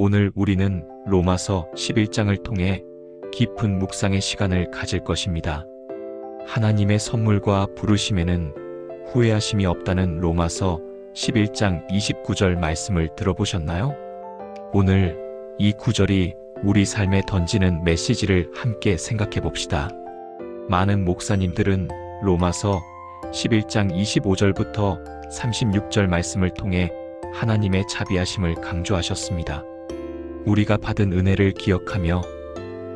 오늘 우리는 로마서 11장을 통해 깊은 묵상의 시간을 가질 것입니다. 하나님의 선물과 부르심에는 후회하심이 없다는 로마서 11장 29절 말씀을 들어보셨나요? 오늘 이 구절이 우리 삶에 던지는 메시지를 함께 생각해 봅시다. 많은 목사님들은 로마서 11장 25절부터 36절 말씀을 통해 하나님의 자비하심을 강조하셨습니다. 우리가 받은 은혜를 기억하며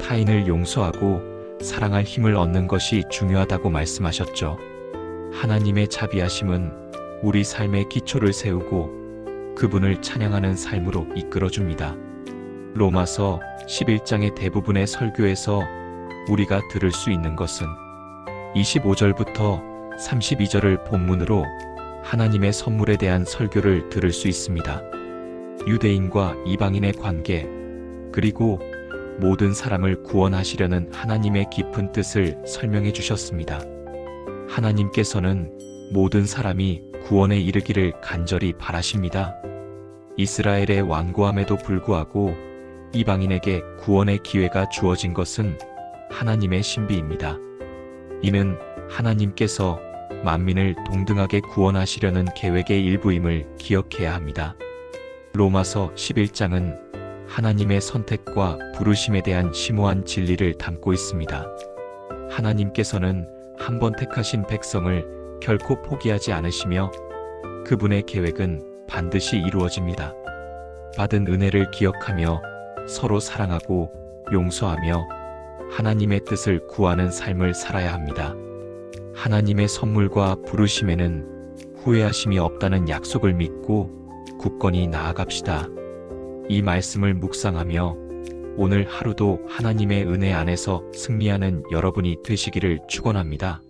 타인을 용서하고 사랑할 힘을 얻는 것이 중요하다고 말씀하셨죠. 하나님의 자비하심은 우리 삶의 기초를 세우고 그분을 찬양하는 삶으로 이끌어줍니다. 로마서 11장의 대부분의 설교에서 우리가 들을 수 있는 것은 25절부터 32절을 본문으로 하나님의 선물에 대한 설교를 들을 수 있습니다. 유대인과 이방인의 관계, 그리고 모든 사람을 구원하시려는 하나님의 깊은 뜻을 설명해 주셨습니다. 하나님께서는 모든 사람이 구원에 이르기를 간절히 바라십니다. 이스라엘의 완고함에도 불구하고 이방인에게 구원의 기회가 주어진 것은 하나님의 신비입니다. 이는 하나님께서 만민을 동등하게 구원하시려는 계획의 일부임을 기억해야 합니다. 로마서 11장은 하나님의 선택과 부르심에 대한 심오한 진리를 담고 있습니다. 하나님께서는 한 번 택하신 백성을 결코 포기하지 않으시며 그분의 계획은 반드시 이루어집니다. 받은 은혜를 기억하며 서로 사랑하고 용서하며 하나님의 뜻을 구하는 삶을 살아야 합니다. 하나님의 선물과 부르심에는 후회하심이 없다는 약속을 믿고 굳건히 나아갑시다. 이 말씀을 묵상하며 오늘 하루도 하나님의 은혜 안에서 승리하는 여러분이 되시기를 축원합니다.